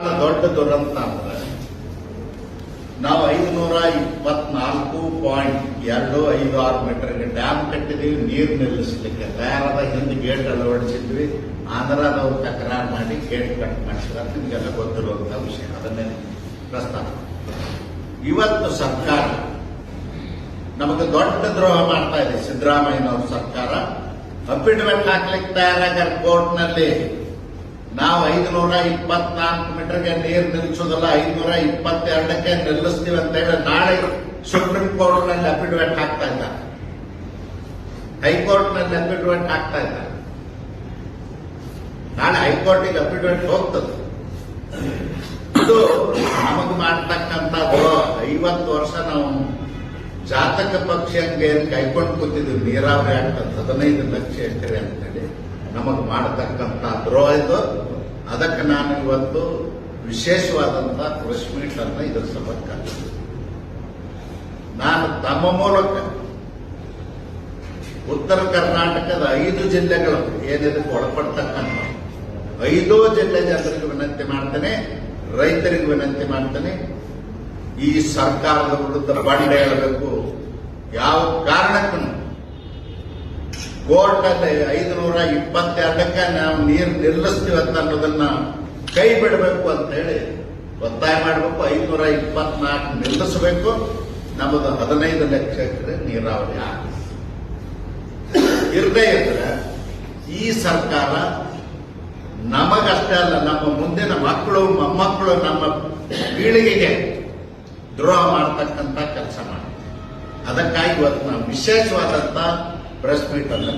ದೊಡ್ಡ ದುರಂತ ಅಂದ್ರೆ ನಾವು ಐದುನೂರ ಇಪ್ಪತ್ನಾಲ್ಕು ಪಾಯಿಂಟ್ ಎರಡು ಐದು ಆರು ಮೀಟರ್ಗೆ ಡ್ಯಾಮ್ ಕಟ್ಟಿದೀವಿ, ನೀರು ನಿಲ್ಲಿಸಲಿಕ್ಕೆ ತಯಾರಾದ ಹಿಂದೆ ಗೇಟ್ ಅಳವಡಿಸಿದ್ವಿ ಆಂಧ್ರದವ್ರು ತಕರಾರು ಮಾಡಿ ಗೇಟ್ ಕಟ್ ಮಾಡಿಸಿದ್ರೆ ನಿಮಗೆಲ್ಲ ಗೊತ್ತಿರುವಂತಹ ವಿಷಯ. ಅದನ್ನೇ ಪ್ರಸ್ತಾಪ. ಇವತ್ತು ಸರ್ಕಾರ ನಮಗೆ ದೊಡ್ಡ ದ್ರೋಹ ಮಾಡ್ತಾ ಇದೆ. ಸಿದ್ದರಾಮಯ್ಯನವರ ಸರ್ಕಾರ. ಅಫಿಡವಿಟ್ ಹಾಕ್ಲಿಕ್ಕೆ ತಯಾರಾಗ್ಯಾರ ಕೋರ್ಟ್ನಲ್ಲಿ. ನಾವು ಐದುನೂರ ಇಪ್ಪತ್ನಾಲ್ಕು ಮೀಟರ್ಗೆ ನೀರು ನಿಲ್ಲಿಸೋದಲ್ಲ ಐದುನೂರ ಇಪ್ಪತ್ತೆರಡಕ್ಕೆ ನಿಲ್ಲಿಸ್ತೀವಿ ಅಂತ ಹೇಳಿ ನಾಳೆ ಸುಪ್ರೀಂ ಕೋರ್ಟ್ನಲ್ಲಿ ಅಫಿಡವಿಟ್ ಹಾಕ್ತಾ ಇದ್ದಾರೆ ಹೈಕೋರ್ಟ್ನಲ್ಲಿ ಅಫಿಡವಿಟ್ ಹಾಕ್ತಾ ಇದ್ದಾರೆ ನಾಳೆ ಹೈಕೋರ್ಟಿಗೆ ಅಫಿಡವಿಟ್ ಹೋಗ್ತದೆ. ಇದು ನಮಗ್ ಮಾಡ್ತಕ್ಕಂಥದ್ದು ಐವತ್ತು ವರ್ಷ ನಾವು ಜಾತಕ ಪಕ್ಷಂಗೆ ಕೈಕೊಂಡು ಕೂತಿದ್ವಿ ನೀರಾವರಿ ಆಗ್ತದೆ. ಹದಿನೈದು ಲಕ್ಷ ಎಕರೆ ಅಂತೇಳಿ. ನಮಗೆ ಮಾಡತಕ್ಕಂಥ ದ್ರೋಹ ಇದು. ಅದಕ್ಕೆ ನಾನು ಇವತ್ತು ವಿಶೇಷವಾದಂತ ಪ್ರೆಸ್ ಮೀಟ್ ಇದರ ಸಂಬಂಧ ನಾನು ತಮ್ಮ ಮೂಲಕ ಉತ್ತರ ಕರ್ನಾಟಕದ ಐದು ಜಿಲ್ಲೆಗಳು ಏನಿದಕ್ಕೆ ಒಳಪಡ್ತಕ್ಕಂಥ ಐದೋ ಜಿಲ್ಲೆ ಜನರಿಗೆ ವಿನಂತಿ ಮಾಡ್ತೇನೆ, ರೈತರಿಗೆ ವಿನಂತಿ ಮಾಡ್ತೇನೆ. ಈ ಸರ್ಕಾರದ ವಿರುದ್ಧ ಬಂಡ ಹೇಳಬೇಕು ಯಾವ ಕಾರಣಕ್ಕೂ ಕೋರ್ಟ್ ಐದು ನೂರ ಇಪ್ಪತ್ತೆರಡಕ್ಕೆ ನಾವು ನೀರು ನಿಲ್ಲಿಸ್ತೀವಿ ಅಂತ ಅನ್ನೋದನ್ನ ಕೈ ಬಿಡಬೇಕು ಅಂತ ಹೇಳಿ ಒತ್ತಾಯ ಮಾಡಬೇಕು. ಐದುನೂರ ಇಪ್ಪತ್ನಾಲ್ಕು ನಿಲ್ಲಿಸಬೇಕು. ನಮ್ಮದು ಹದಿನೈದು ಲಕ್ಷ ಎಕರೆ ನೀರಾವರಿ ಇರದೇ ಇದ್ರೆ ಈ ಸರ್ಕಾರ ನಮಗಷ್ಟೇ ಅಲ್ಲ, ನಮ್ಮ ಮುಂದಿನ ಮಕ್ಕಳು, ಮೊಮ್ಮಕ್ಕಳು ನಮ್ಮ ಪೀಳಿಗೆಗೆ ದ್ರೋಹ ಮಾಡ್ತಕ್ಕಂಥ ಕೆಲಸ ಮಾಡ ಅದಕ್ಕಾಗಿ ಇವತ್ತು ನಾವು ವಿಶೇಷವಾದಂತ ಪ್ರೆಸ್ ಮೀಟ್ ಅನ್ನು